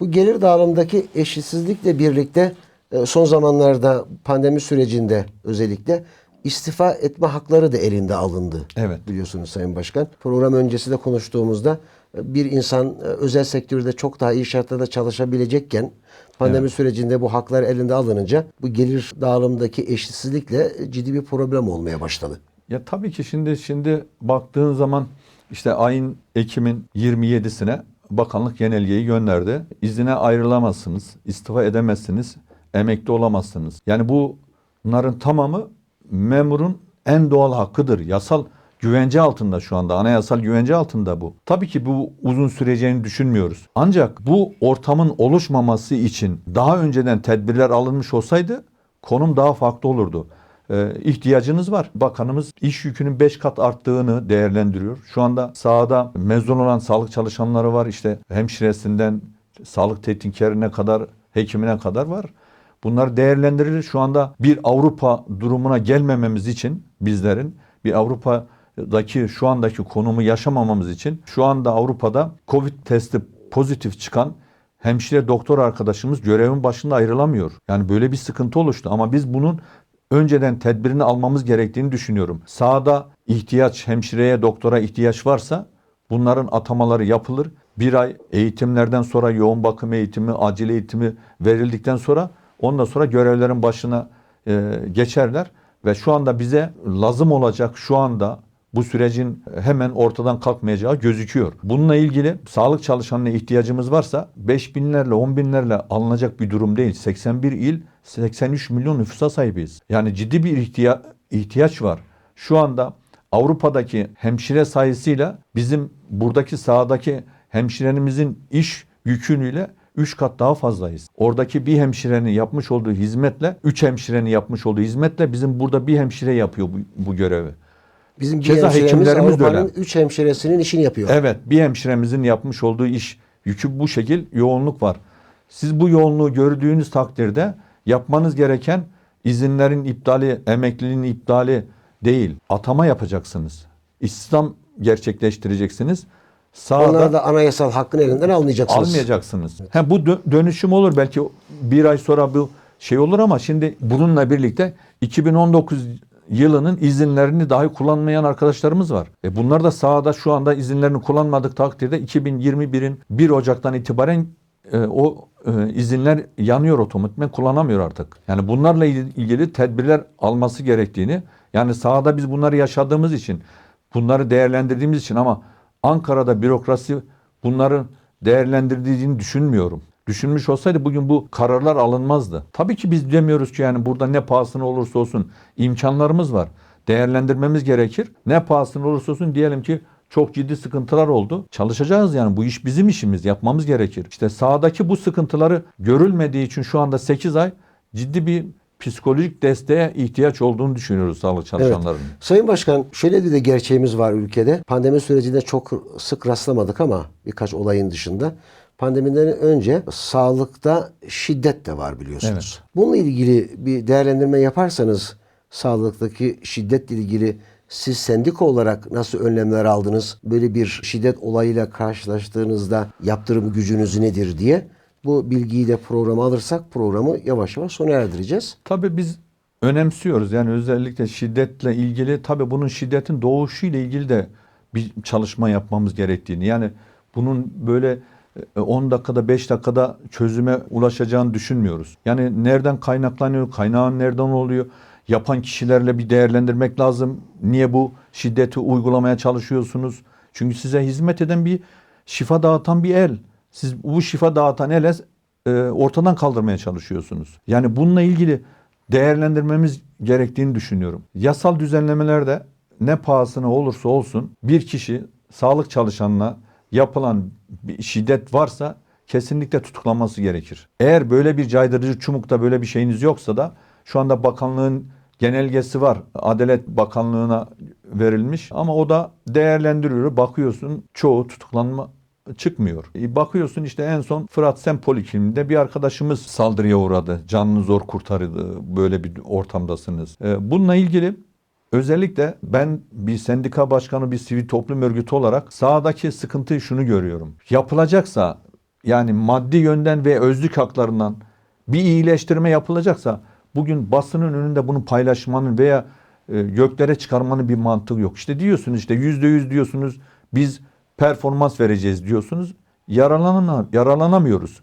Bu gelir dağılımındaki eşitsizlikle birlikte e, son zamanlarda pandemi sürecinde özellikle istifa etme hakları da elinde alındı. Evet. Biliyorsunuz Sayın Başkan. Program öncesinde konuştuğumuzda e, bir insan e, özel sektörde çok daha iyi şartlarda çalışabilecekken pandemi sürecinde bu haklar elinde alınınca bu gelir dağılımındaki eşitsizlikle ciddi bir problem olmaya başladı. Ya tabii ki şimdi şimdi baktığın zaman işte ayın Ekim'in 27'sine bakanlık genelgeyi gönderdi. İzine ayrılamazsınız, istifa edemezsiniz, emekli olamazsınız. Yani bu bunların tamamı memurun en doğal hakkıdır. Yasal güvence altında şu anda. Anayasal güvence altında bu. Tabii ki bu uzun süreceğini düşünmüyoruz. Ancak bu ortamın oluşmaması için daha önceden tedbirler alınmış olsaydı konum daha farklı olurdu. Ee, ihtiyacınız var. Bakanımız iş yükünün 5 kat arttığını değerlendiriyor. Şu anda sahada mezun olan sağlık çalışanları var. İşte hemşiresinden sağlık teknikerine kadar, hekimine kadar var. Bunlar değerlendirilir. Şu anda bir Avrupa durumuna gelmememiz için bizlerin bir Avrupa'daki şu andaki konumu yaşamamamız için şu anda Avrupa'da Covid testi pozitif çıkan hemşire doktor arkadaşımız görevin başında ayrılamıyor. Yani böyle bir sıkıntı oluştu ama biz bunun önceden tedbirini almamız gerektiğini düşünüyorum. Sahada ihtiyaç, hemşireye, doktora ihtiyaç varsa bunların atamaları yapılır. Bir ay eğitimlerden sonra yoğun bakım eğitimi, acil eğitimi verildikten sonra ondan sonra görevlerin başına e, geçerler. Ve şu anda bize lazım olacak şu anda bu sürecin hemen ortadan kalkmayacağı gözüküyor. Bununla ilgili sağlık çalışanına ihtiyacımız varsa 5 binlerle 10 binlerle alınacak bir durum değil. 81 il 83 milyon nüfusa sahibiz. Yani ciddi bir ihtiya- ihtiyaç var. Şu anda Avrupa'daki hemşire sayısıyla bizim buradaki sahadaki hemşirenimizin iş yükünüyle 3 kat daha fazlayız. Oradaki bir hemşirenin yapmış olduğu hizmetle 3 hemşirenin yapmış olduğu hizmetle bizim burada bir hemşire yapıyor bu, bu görevi. Bizim bir Keza hemşiremiz. Avrupa'nın 3 hemşiresinin işini yapıyor. Evet bir hemşiremizin yapmış olduğu iş yükü bu şekil yoğunluk var. Siz bu yoğunluğu gördüğünüz takdirde yapmanız gereken izinlerin iptali, emekliliğin iptali değil. Atama yapacaksınız. İstihdam gerçekleştireceksiniz. Sağda Onlara da anayasal hakkını elinden almayacaksınız. almayacaksınız. Ha, bu dö- dönüşüm olur belki bir ay sonra bu şey olur ama şimdi bununla birlikte 2019 yılının izinlerini dahi kullanmayan arkadaşlarımız var. E bunlar da sahada şu anda izinlerini kullanmadık takdirde 2021'in 1 Ocak'tan itibaren e, o e, izinler yanıyor otomatikman kullanamıyor artık. Yani bunlarla il- ilgili tedbirler alması gerektiğini yani sahada biz bunları yaşadığımız için bunları değerlendirdiğimiz için ama Ankara'da bürokrasi bunların değerlendirdiğini düşünmüyorum. Düşünmüş olsaydı bugün bu kararlar alınmazdı. Tabii ki biz demiyoruz ki yani burada ne pahasına olursa olsun imkanlarımız var. Değerlendirmemiz gerekir. Ne pahasına olursa olsun diyelim ki çok ciddi sıkıntılar oldu. Çalışacağız yani bu iş bizim işimiz yapmamız gerekir. İşte sahadaki bu sıkıntıları görülmediği için şu anda 8 ay ciddi bir psikolojik desteğe ihtiyaç olduğunu düşünüyoruz sağlık çalışanlarının. Sayın Başkan şöyle bir de gerçeğimiz var ülkede. Pandemi sürecinde çok sık rastlamadık ama birkaç olayın dışında. Pandemiden önce sağlıkta şiddet de var biliyorsunuz. Bununla ilgili bir değerlendirme yaparsanız sağlıktaki şiddetle ilgili siz sendika olarak nasıl önlemler aldınız? Böyle bir şiddet olayıyla karşılaştığınızda yaptırım gücünüz nedir diye bu bilgiyi de programa alırsak programı yavaş yavaş sona erdireceğiz. Tabii biz önemsiyoruz. Yani özellikle şiddetle ilgili tabii bunun şiddetin doğuşu ile ilgili de bir çalışma yapmamız gerektiğini. Yani bunun böyle e, 10 dakikada 5 dakikada çözüme ulaşacağını düşünmüyoruz. Yani nereden kaynaklanıyor, kaynağın nereden oluyor? Yapan kişilerle bir değerlendirmek lazım. Niye bu şiddeti uygulamaya çalışıyorsunuz? Çünkü size hizmet eden bir şifa dağıtan bir el. Siz bu şifa dağıtan ele e, ortadan kaldırmaya çalışıyorsunuz. Yani bununla ilgili değerlendirmemiz gerektiğini düşünüyorum. Yasal düzenlemelerde ne pahasına olursa olsun bir kişi sağlık çalışanına yapılan bir şiddet varsa kesinlikle tutuklanması gerekir. Eğer böyle bir caydırıcı çumukta böyle bir şeyiniz yoksa da şu anda bakanlığın genelgesi var. Adalet Bakanlığı'na verilmiş ama o da değerlendiriyor. Bakıyorsun çoğu tutuklanma çıkmıyor. E, Bakıyorsun işte en son Fırat Sem Polikliniğinde bir arkadaşımız saldırıya uğradı. Canını zor kurtardı. Böyle bir ortamdasınız. E, Bununla ilgili özellikle ben bir sendika başkanı, bir sivil toplum örgütü olarak sahadaki sıkıntıyı şunu görüyorum. Yapılacaksa yani maddi yönden ve özlük haklarından bir iyileştirme yapılacaksa bugün basının önünde bunu paylaşmanın veya e, göklere çıkarmanın bir mantığı yok. İşte diyorsunuz işte yüzde yüz diyorsunuz biz performans vereceğiz diyorsunuz. Yaralanam, yaralanamıyoruz.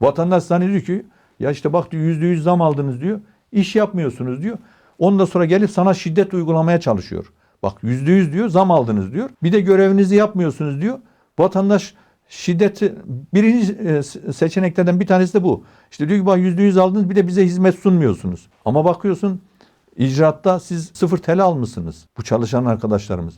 Vatandaş zannediyor ki ya işte bak yüzde yüz zam aldınız diyor. İş yapmıyorsunuz diyor. Ondan sonra gelip sana şiddet uygulamaya çalışıyor. Bak yüzde yüz diyor zam aldınız diyor. Bir de görevinizi yapmıyorsunuz diyor. Vatandaş şiddeti birinci e, seçeneklerden bir tanesi de bu. İşte diyor ki bak yüzde yüz aldınız bir de bize hizmet sunmuyorsunuz. Ama bakıyorsun icraatta siz sıfır TL almışsınız. Bu çalışan arkadaşlarımız.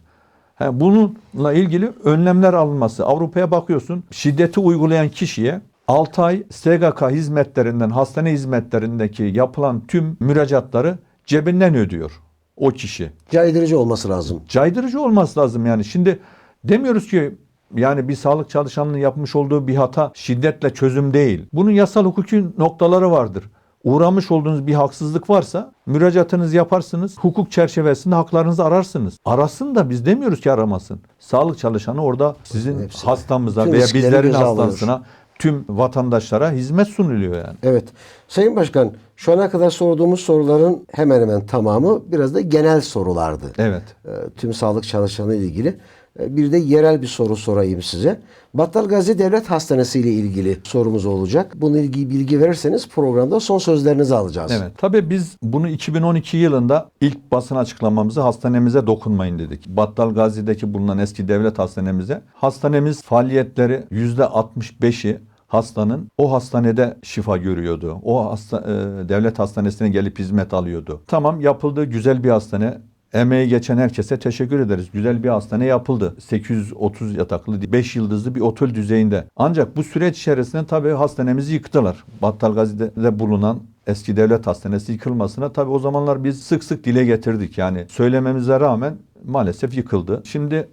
He, bununla ilgili önlemler alınması. Avrupa'ya bakıyorsun şiddeti uygulayan kişiye 6 ay SGK hizmetlerinden, hastane hizmetlerindeki yapılan tüm müracaatları cebinden ödüyor o kişi. Caydırıcı olması lazım. Caydırıcı olması lazım yani. Şimdi demiyoruz ki yani bir sağlık çalışanının yapmış olduğu bir hata şiddetle çözüm değil. Bunun yasal hukuki noktaları vardır. Uğramış olduğunuz bir haksızlık varsa müracaatınızı yaparsınız. Hukuk çerçevesinde haklarınızı ararsınız. Arasın da biz demiyoruz ki aramasın. Sağlık çalışanı orada sizin Hepsi. hastamıza Tüm veya riskleri bizlerin göze alıyor. hastasına tüm vatandaşlara hizmet sunuluyor yani. Evet. Sayın Başkan şu ana kadar sorduğumuz soruların hemen hemen tamamı biraz da genel sorulardı. Evet. Ee, Tüm sağlık çalışanı ile ilgili. Ee, Bir de yerel bir soru sorayım size. Battal Gazi Devlet Hastanesi ile ilgili sorumuz olacak. Bununla ilgili bilgi verirseniz programda son sözlerinizi alacağız. Evet. Tabii biz bunu 2012 yılında ilk basın açıklamamızı hastanemize dokunmayın dedik. Battal Gazi'deki bulunan eski devlet hastanemize. Hastanemiz faaliyetleri %65'i hastanın o hastanede şifa görüyordu. O hasta, e, devlet hastanesine gelip hizmet alıyordu. Tamam yapıldı güzel bir hastane. Emeği geçen herkese teşekkür ederiz. Güzel bir hastane yapıldı. 830 yataklı, 5 yıldızlı bir otel düzeyinde. Ancak bu süreç içerisinde tabii hastanemizi yıktılar. Battal Gazi'de bulunan eski devlet hastanesi yıkılmasına tabii o zamanlar biz sık sık dile getirdik. Yani söylememize rağmen maalesef yıkıldı. Şimdi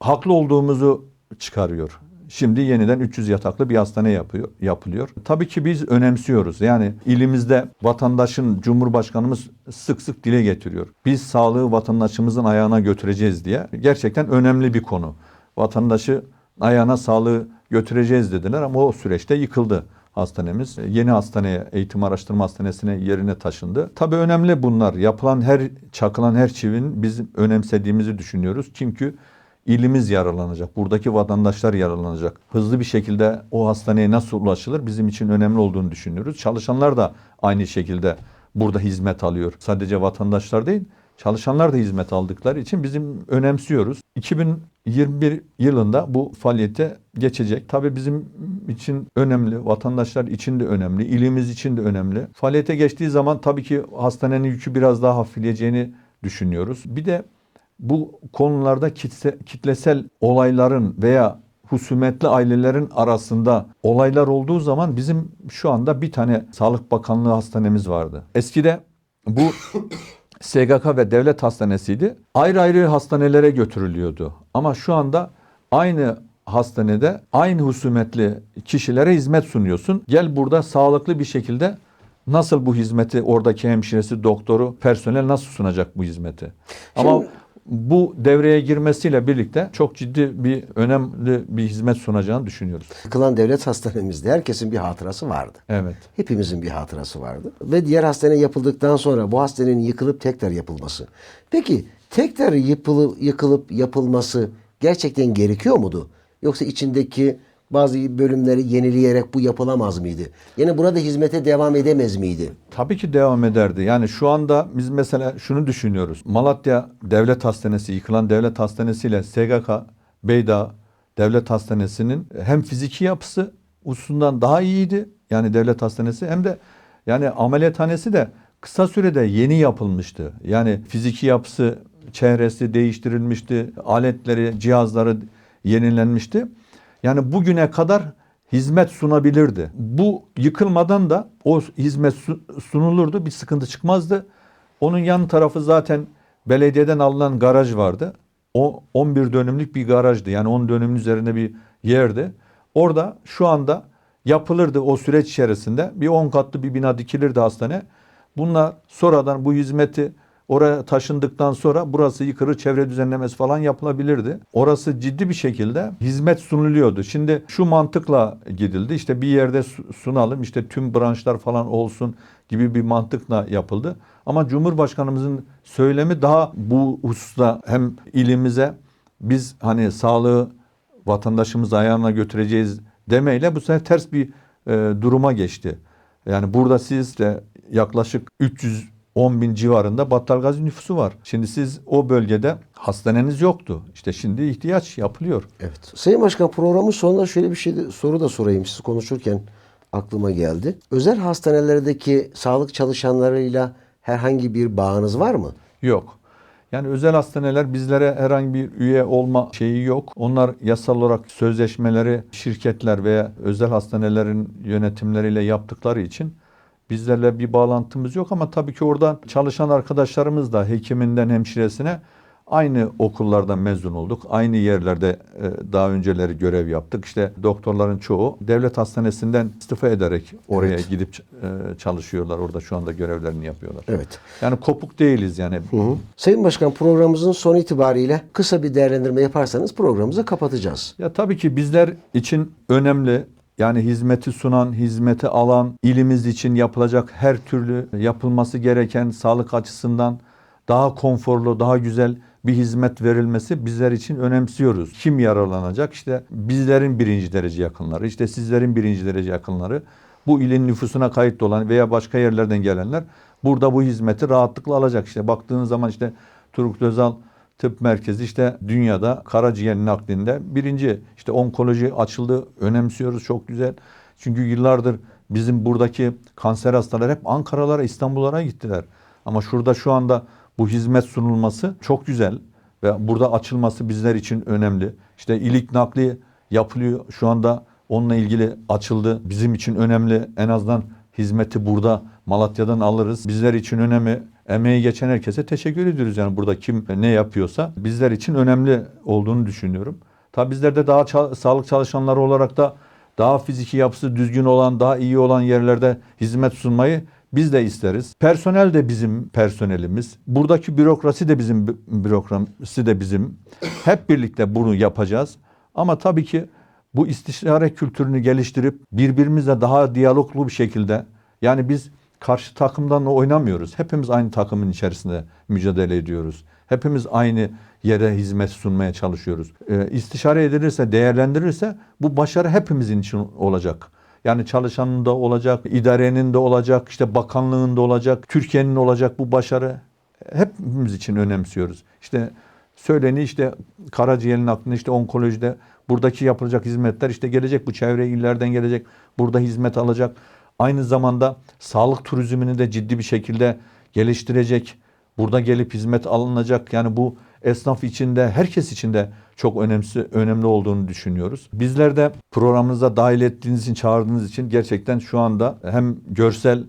haklı olduğumuzu çıkarıyor. Şimdi yeniden 300 yataklı bir hastane yapıyor, yapılıyor. Tabii ki biz önemsiyoruz. Yani ilimizde vatandaşın, Cumhurbaşkanımız sık sık dile getiriyor. Biz sağlığı vatandaşımızın ayağına götüreceğiz diye. Gerçekten önemli bir konu. Vatandaşı ayağına sağlığı götüreceğiz dediler ama o süreçte yıkıldı hastanemiz. Yeni hastaneye, eğitim araştırma hastanesine yerine taşındı. Tabii önemli bunlar. Yapılan her, çakılan her çivin bizim önemsediğimizi düşünüyoruz. Çünkü ilimiz yaralanacak. Buradaki vatandaşlar yaralanacak. Hızlı bir şekilde o hastaneye nasıl ulaşılır bizim için önemli olduğunu düşünüyoruz. Çalışanlar da aynı şekilde burada hizmet alıyor. Sadece vatandaşlar değil, çalışanlar da hizmet aldıkları için bizim önemsiyoruz. 2021 yılında bu faaliyete geçecek. Tabii bizim için önemli, vatandaşlar için de önemli, ilimiz için de önemli. Faaliyete geçtiği zaman tabii ki hastanenin yükü biraz daha hafifleyeceğini düşünüyoruz. Bir de bu konularda kitle, kitlesel olayların veya husumetli ailelerin arasında olaylar olduğu zaman bizim şu anda bir tane Sağlık Bakanlığı hastanemiz vardı. Eskide bu SGK ve devlet hastanesiydi. Ayrı ayrı hastanelere götürülüyordu. Ama şu anda aynı hastanede aynı husumetli kişilere hizmet sunuyorsun. Gel burada sağlıklı bir şekilde nasıl bu hizmeti oradaki hemşiresi, doktoru, personel nasıl sunacak bu hizmeti? Ama Şimdi- bu devreye girmesiyle birlikte çok ciddi bir önemli bir hizmet sunacağını düşünüyoruz. Yıkılan devlet hastanemizde herkesin bir hatırası vardı. Evet. Hepimizin bir hatırası vardı. Ve diğer hastane yapıldıktan sonra bu hastanenin yıkılıp tekrar yapılması. Peki tekrar yıpılı, yıkılıp yapılması gerçekten gerekiyor muydu? Yoksa içindeki bazı bölümleri yenileyerek bu yapılamaz mıydı? Yani burada hizmete devam edemez miydi? Tabii ki devam ederdi. Yani şu anda biz mesela şunu düşünüyoruz. Malatya Devlet Hastanesi, yıkılan devlet hastanesiyle SGK Beydağ Devlet Hastanesi'nin hem fiziki yapısı usulünden daha iyiydi. Yani devlet hastanesi hem de yani ameliyathanesi de kısa sürede yeni yapılmıştı. Yani fiziki yapısı, çehresi değiştirilmişti. Aletleri, cihazları yenilenmişti. Yani bugüne kadar hizmet sunabilirdi. Bu yıkılmadan da o hizmet su- sunulurdu. Bir sıkıntı çıkmazdı. Onun yan tarafı zaten belediyeden alınan garaj vardı. O 11 dönümlük bir garajdı. Yani 10 dönümün üzerinde bir yerdi. Orada şu anda yapılırdı o süreç içerisinde. Bir 10 katlı bir bina dikilirdi hastane. Bunlar sonradan bu hizmeti Oraya taşındıktan sonra burası yıkırı çevre düzenlemesi falan yapılabilirdi. Orası ciddi bir şekilde hizmet sunuluyordu. Şimdi şu mantıkla gidildi. İşte bir yerde su- sunalım işte tüm branşlar falan olsun gibi bir mantıkla yapıldı. Ama Cumhurbaşkanımızın söylemi daha bu hususta hem ilimize biz hani sağlığı vatandaşımız ayağına götüreceğiz demeyle bu sefer ters bir e, duruma geçti. Yani burada siz de yaklaşık 310 bin civarında Battalgazi nüfusu var. Şimdi siz o bölgede hastaneniz yoktu. İşte şimdi ihtiyaç yapılıyor. Evet. Sayın Başkan programın sonunda şöyle bir şey de, soru da sorayım. Siz konuşurken aklıma geldi. Özel hastanelerdeki sağlık çalışanlarıyla herhangi bir bağınız var mı? Yok. Yani özel hastaneler bizlere herhangi bir üye olma şeyi yok. Onlar yasal olarak sözleşmeleri şirketler veya özel hastanelerin yönetimleriyle yaptıkları için bizlerle bir bağlantımız yok ama tabii ki oradan çalışan arkadaşlarımız da hekiminden hemşiresine aynı okullardan mezun olduk. Aynı yerlerde e, daha önceleri görev yaptık. İşte doktorların çoğu devlet hastanesinden istifa ederek oraya gidip e, çalışıyorlar. Orada şu anda görevlerini yapıyorlar. Evet. Yani kopuk değiliz yani. Hı hı. Sayın Başkan programımızın son itibariyle kısa bir değerlendirme yaparsanız programımızı kapatacağız. Ya tabii ki bizler için önemli. Yani hizmeti sunan, hizmeti alan, ilimiz için yapılacak her türlü yapılması gereken sağlık açısından daha konforlu, daha güzel bir hizmet verilmesi bizler için önemsiyoruz. Kim yararlanacak? İşte bizlerin birinci derece yakınları, işte sizlerin birinci derece yakınları, bu ilin nüfusuna kayıtlı olan veya başka yerlerden gelenler burada bu hizmeti rahatlıkla alacak. İşte baktığınız zaman işte Turgut Özal Tıp Merkezi işte dünyada karaciğer naklinde birinci. işte onkoloji açıldı. Önemsiyoruz. Çok güzel. Çünkü yıllardır bizim buradaki kanser hastaları hep Ankara'lara, İstanbul'lara gittiler. Ama şurada şu anda bu hizmet sunulması çok güzel ve burada açılması bizler için önemli. İşte ilik nakli yapılıyor. Şu anda onunla ilgili açıldı. Bizim için önemli. En azından hizmeti burada Malatya'dan alırız. Bizler için önemli. Emeği geçen herkese teşekkür ediyoruz. Yani burada kim ne yapıyorsa bizler için önemli olduğunu düşünüyorum. Tabi bizler de daha ça- sağlık çalışanları olarak da daha fiziki yapısı düzgün olan, daha iyi olan yerlerde hizmet sunmayı biz de isteriz. Personel de bizim personelimiz. Buradaki bürokrasi de bizim bü- bürokrasi de bizim. Hep birlikte bunu yapacağız. Ama tabii ki bu istişare kültürünü geliştirip birbirimizle daha diyaloglu bir şekilde yani biz karşı takımdan oynamıyoruz. Hepimiz aynı takımın içerisinde mücadele ediyoruz. Hepimiz aynı yere hizmet sunmaya çalışıyoruz. Ee, istişare edilirse, değerlendirilirse bu başarı hepimizin için olacak. Yani çalışanın da olacak, idarenin de olacak, işte bakanlığın da olacak, Türkiye'nin olacak bu başarı hepimiz için önemsiyoruz. İşte söyleni işte karaciğerin aklında işte onkolojide buradaki yapılacak hizmetler işte gelecek bu çevre illerden gelecek burada hizmet alacak. Aynı zamanda sağlık turizmini de ciddi bir şekilde geliştirecek. Burada gelip hizmet alınacak. Yani bu esnaf içinde herkes için de çok önemli önemli olduğunu düşünüyoruz. Bizler de programınıza dahil ettiğiniz için, çağırdığınız için gerçekten şu anda hem görsel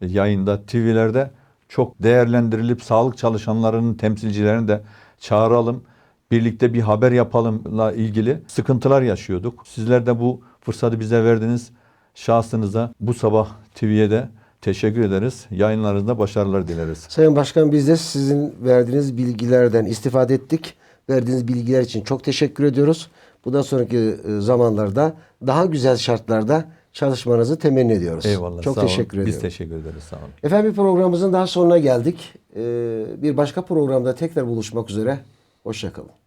yayında, TV'lerde çok değerlendirilip sağlık çalışanlarının temsilcilerini de çağıralım. Birlikte bir haber yapalımla ilgili sıkıntılar yaşıyorduk. Sizler de bu fırsatı bize verdiniz. Şahsınıza bu sabah TV'ye de teşekkür ederiz. Yayınlarınızda başarılar dileriz. Sayın Başkan biz de sizin verdiğiniz bilgilerden istifade ettik. Verdiğiniz bilgiler için çok teşekkür ediyoruz. Bundan sonraki e, zamanlarda daha güzel şartlarda çalışmanızı temenni ediyoruz. Eyvallah. Çok sağ olun. teşekkür ediyorum. Biz teşekkür ederiz. Sağ olun. Efendim programımızın daha sonuna geldik. Ee, bir başka programda tekrar buluşmak üzere. Hoşçakalın.